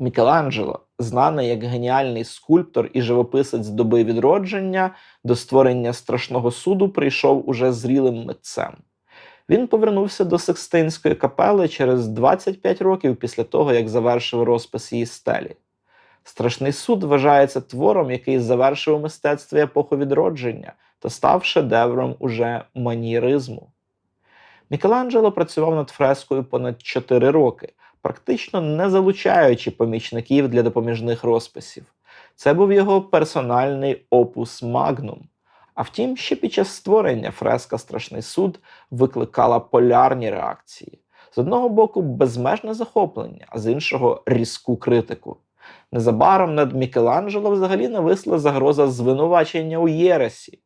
Мікеланджело, знаний як геніальний скульптор і живописець доби відродження, до створення страшного суду прийшов уже зрілим митцем. Він повернувся до Секстинської капели через 25 років після того, як завершив розпис її стелі. Страшний суд вважається твором, який завершив у мистецтві епоху відродження та став шедевром уже маніризму. Мікеланджело працював над фрескою понад 4 роки, практично не залучаючи помічників для допоміжних розписів. Це був його персональний опус магнум. А втім, ще під час створення фреска Страшний суд викликала полярні реакції. З одного боку, безмежне захоплення, а з іншого різку критику. Незабаром над Мікеланджело взагалі нависла загроза звинувачення у Єресі.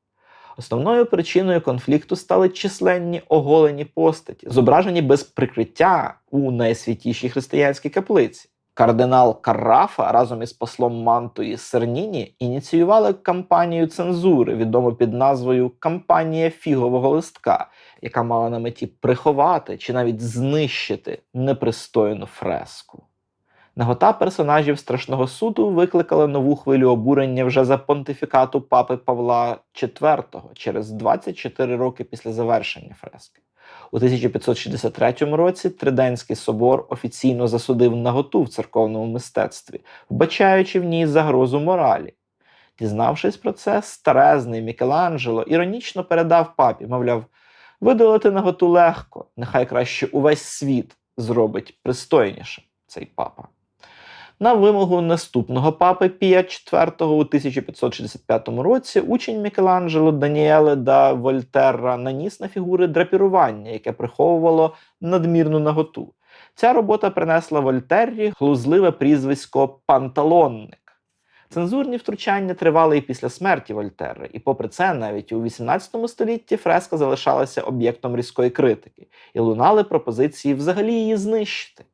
Основною причиною конфлікту стали численні оголені постаті, зображені без прикриття у найсвятішій християнській каплиці. Кардинал Карафа разом із послом Мантої Серніні ініціювали кампанію цензури, відому під назвою Кампанія фігового листка, яка мала на меті приховати чи навіть знищити непристойну фреску. Нагота персонажів страшного суду викликала нову хвилю обурення вже за понтифікату папи Павла IV через 24 роки після завершення фрески. У 1563 році Триденський собор офіційно засудив наготу в церковному мистецтві, вбачаючи в ній загрозу моралі. Дізнавшись про це, старезний Мікеланджело іронічно передав папі, мовляв, видалити наготу легко, нехай краще увесь світ зробить пристойніше цей папа. На вимогу наступного папи Пія IV у 1565 році учень Мікеланджело Даніеле да Вольтерра наніс на фігури драпірування, яке приховувало надмірну наготу. Ця робота принесла Вольтеррі глузливе прізвисько Панталонник. Цензурні втручання тривали і після смерті Вольтерри, і попри це, навіть у XVIII столітті фреска залишалася об'єктом різкої критики, і лунали пропозиції взагалі її знищити.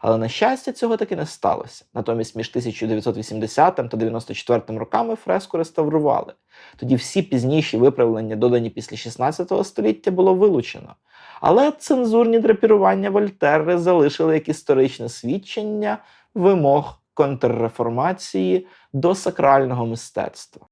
Але на щастя, цього таки не сталося. Натомість між 1980 та 94 роками фреску реставрували. Тоді всі пізніші виправлення, додані після 16 століття, було вилучено. Але цензурні драпірування Вольтерри залишили як історичне свідчення вимог контрреформації до сакрального мистецтва.